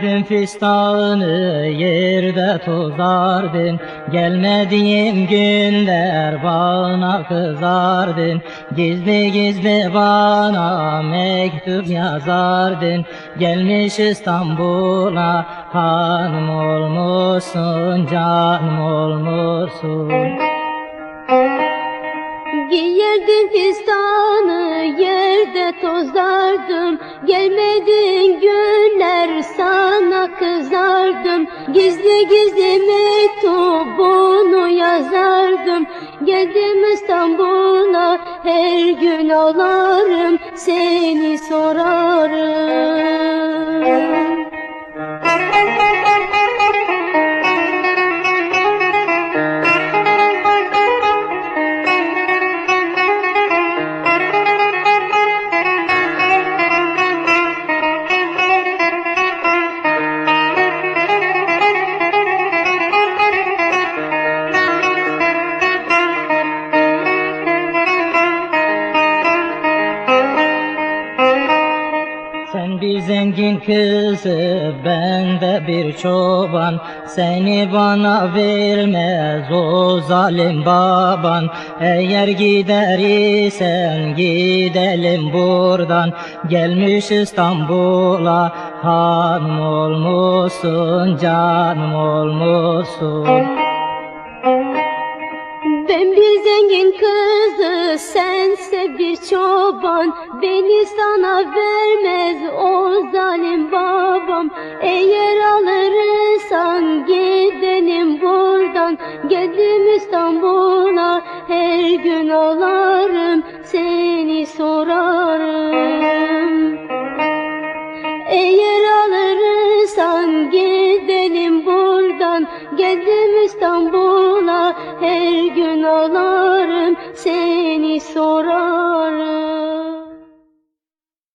Giyerdin fistanı yerde tozardın. Gelmediğim günler bana kızardın. Gizli gizli bana mektup yazardın. Gelmiş İstanbul'a hanım olmuşsun canım olmuşsun Giyerdim fistanı yerde tozardım. Gelmedin günler sana kızardım. Gizli gizli mektubunu yazardım. Geldim İstanbul'a her gün ağlarım Seni sorarım zengin kızı, ben de bir çoban. Seni bana vermez o zalim baban. Eğer gider isen gidelim buradan. Gelmiş İstanbul'a hanım olmuşsun, canım olmuşsun Ben bir zengin kızı, sense bir çoban. Beni sana vermez o zalim babam. Eğer alırsan gidelim buradan. Geldim İstanbul'a her gün ağlarım Seni sorarım. Eğer alırsan gidelim buradan. Geldim İstanbul